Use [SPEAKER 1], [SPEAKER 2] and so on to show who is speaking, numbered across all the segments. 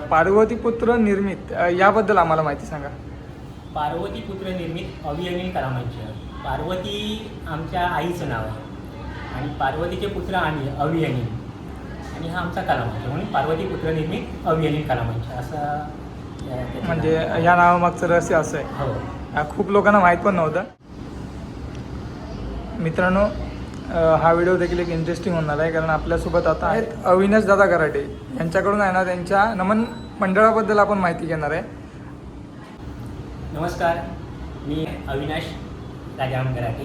[SPEAKER 1] पार्वतीपुत्र निर्मित अ, याबद्दल आम्हाला माहिती सांगा.
[SPEAKER 2] पार्वती पुत्र निर्मित अवियनील कलामंच. पार्वती आमच्या आईचं नाव आहे. आणि पार्वतीचे पुत्र आम्ही अवियनील आणि हा आमचा कलामंच. म्हणून पार्वती पुत्र निर्मित अवियनील कलामंच. असं अं, त्याचं
[SPEAKER 1] म्हणजे
[SPEAKER 2] नाव. आहे.
[SPEAKER 1] या नावामागचं रहस्य असं आहे.
[SPEAKER 2] हो.
[SPEAKER 1] अ, खूप लोकांना माहीत पण नव्हतं. मित्रांनो हा व्हिडिओ देखील एक इंटरेस्टिंग होणार आहे. कारण आपल्यासोबत आता आहेत अविनाश दादा कराटे. यांच्याकडून आहे ना त्यांच्या नमन मंडळाबद्दल आपण माहिती घेणार आहे.
[SPEAKER 2] नमस्कार. मी अविनाश राजाराम कराटे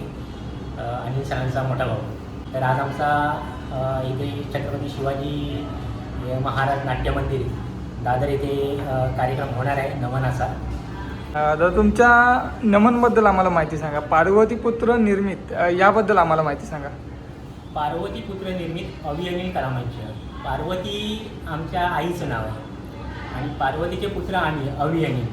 [SPEAKER 2] आणि अनिल सरांचा मोठा भाऊ. तर आज आमचा इथे छत्रपती शिवाजी महाराज नाट्य मंदिर दादर येथे कार्यक्रम होणार आहे नमनाचा.
[SPEAKER 1] तर तुमच्या नमनबद्दल आम्हाला माहिती सांगा. पार्वतीपुत्र निर्मित अ, याबद्दल आम्हाला माहिती सांगा.
[SPEAKER 2] पार्वती पुत्र निर्मित अवियनील कलामंच. पार्वती आमच्या आईचं नाव आहे. आणि पार्वतीचे पुत्र आम्ही अवियनील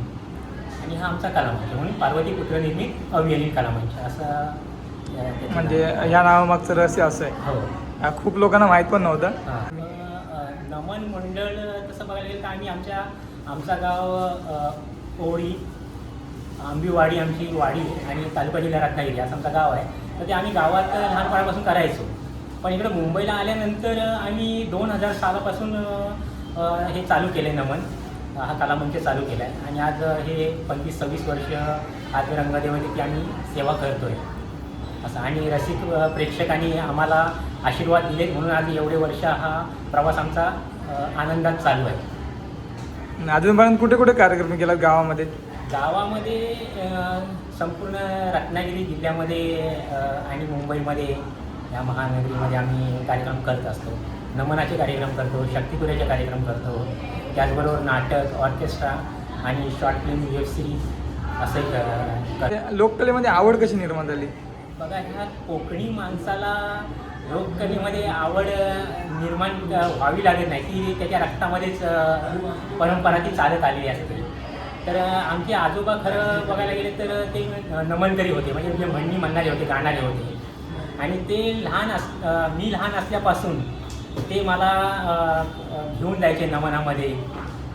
[SPEAKER 2] आणि हा आमचा कलामंच. म्हणून पार्वती पुत्र निर्मित अवियनील कलामंच. असं
[SPEAKER 1] म्हणजे. या नावामागचं रहस्य असं आहे.
[SPEAKER 2] हो.
[SPEAKER 1] खूप लोकांना माहीत पण नव्हतं.
[SPEAKER 2] नमन मंडळ तसं बघायला गेलं तर आम्ही आमच्या आमचा गाव ओळी आंबीवाडी आमची वाडी आणि तालुका जिल्हा रत्नागिरी असं आमचा गाव आहे. तर ते आम्ही गावात लहानपणापासून करायचो. पण इकडे मुंबईला आल्यानंतर आम्ही दोन हजार सालापासून हे चालू केलं आहे नमन. हा कलामंच चालू केला आहे आणि आज हे पंचवीस सव्वीस वर्ष आज रंगदेवतेची आम्ही सेवा करतो आहे असं आणि रसिक प्रेक्षकांनी आम्हाला आशीर्वाद दिलेत म्हणून आज एवढे वर्ष हा प्रवास आमचा आनंदात चालू आहे.
[SPEAKER 1] अजूनपर्यंत कुठे कुठे कार्यक्रम केला गावामध्ये?
[SPEAKER 2] गावामध्ये संपूर्ण रत्नागिरी जिल्ह्यामध्ये आणि मुंबईमध्ये या महानगरीमध्ये आम्ही कार्यक्रम करत असतो. नमनाचे कार्यक्रम करतो शक्तिपुऱ्याचे कार्यक्रम करतो. त्याचबरोबर नाटक ऑर्केस्ट्रा आणि शॉर्ट फिल्म वेब सिरीज
[SPEAKER 1] ते लोककलेमध्ये आवड कशी निर्माण झाली?
[SPEAKER 2] बघा ह्या कोकणी माणसाला लोककलेमध्ये आवड निर्माण व्हावी लागत नाही. ती त्याच्या रक्तामध्येच परंपरा ती चालत आलेली असते. तर आमचे आजोबा खरं बघायला गेले तर ते नमनकरी होते. म्हणजे म्हणजे म्हणणी म्हणणारे होते गाणारे होते. आणि ते लहान अस मी लहान असल्यापासून ते मला घेऊन जायचे नमनामध्ये.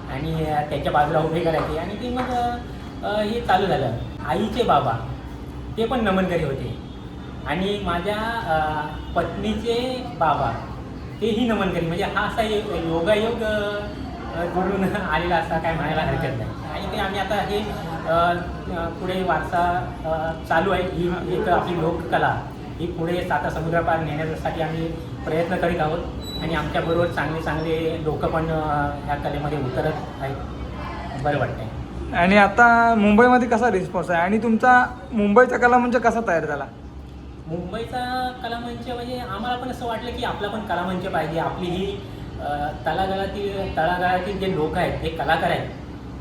[SPEAKER 2] आणि त्याच्या बाजूला उभे करायचे. आणि ते मग हे चालू झालं. आईचे बाबा ते पण नमनकरी होते. आणि माझ्या पत्नीचे बाबा तेही नमनकरी. म्हणजे हा असा योगायोग जोडून जुळून आलेला असा काय म्हणायला हरकत नाही. आणि ते आम्ही आता हे पुढे वारसा चालू आहे. ही एक आपली लोककला. ही पुढे साता समुद्रापार नेण्यासाठी आम्ही प्रयत्न करीत आहोत. आणि आमच्याबरोबर चांगले चांगले लोक पण ह्या कलेमध्ये उतरत आहेत. बरं वाटतंय.
[SPEAKER 1] आणि आता मुंबईमध्ये कसा रिस्पॉन्स आहे? आणि तुमचा मुंबईचा कला म्हणजे कसा तयार झाला?
[SPEAKER 2] मुंबईचा कलामंच म्हणजे आम्हाला पण असं वाटलं की आपला पण कलामंच पाहिजे. आपली ही तळागाळातील तळागाळातील जे लोक आहेत जे कलाकार आहेत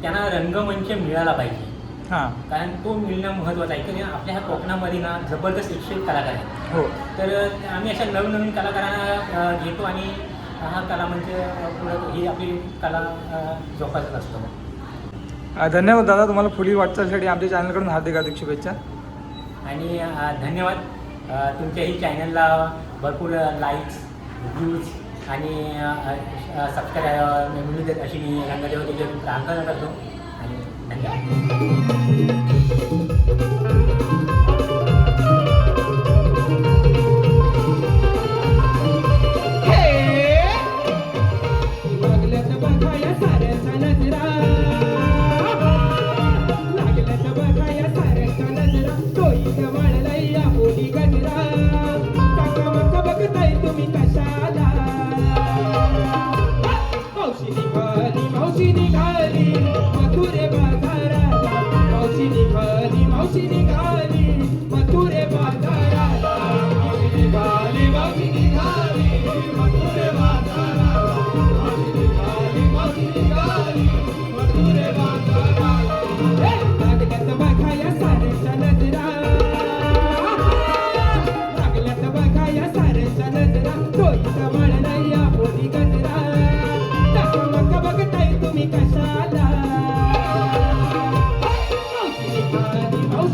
[SPEAKER 2] त्यांना रंगमंच मिळाला पाहिजे.
[SPEAKER 1] हां.
[SPEAKER 2] कारण तो मिळणं महत्त्वाचं आहे. कारण आपल्या ह्या कोकणामध्ये ना जबरदस्त शिक्षित कलाकार आहेत.
[SPEAKER 1] हो.
[SPEAKER 2] तर आम्ही अशा नवीन नवीन कलाकारांना घेतो आणि हा कलामंच अ, पुढं ही आपली कला जोपासत असतो.
[SPEAKER 1] धन्यवाद दादा तुम्हाला पुढील वाटचालीसाठी आमच्या चॅनलकडून हार्दिक हार्दिक शुभेच्छा.
[SPEAKER 2] आणि धन्यवाद. तुमच्याही चॅनलला भरपूर लाईक्स व्ह्यूज आणि सबस्क्राईब मिळू देत अशी मी रंगदेवतेची प्रार्थना करतो. आणि धन्यवाद.
[SPEAKER 3] 你离开了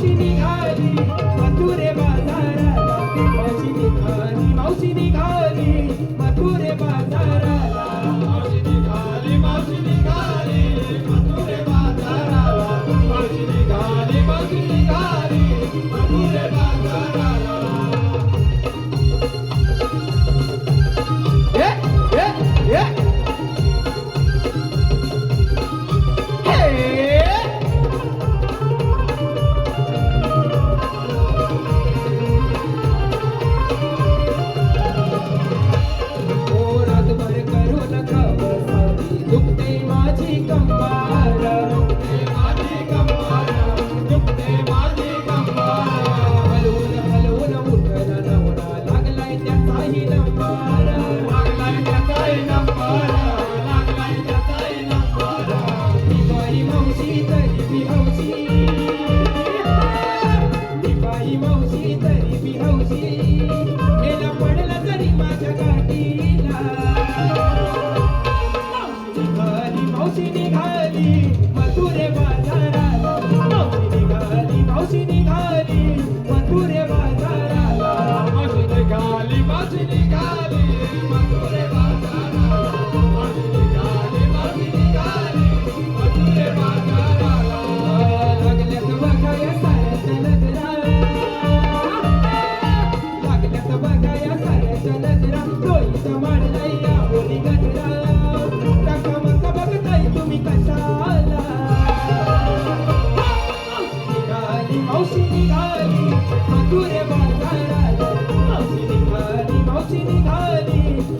[SPEAKER 3] you need.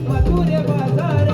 [SPEAKER 3] मधुरे बाजारात.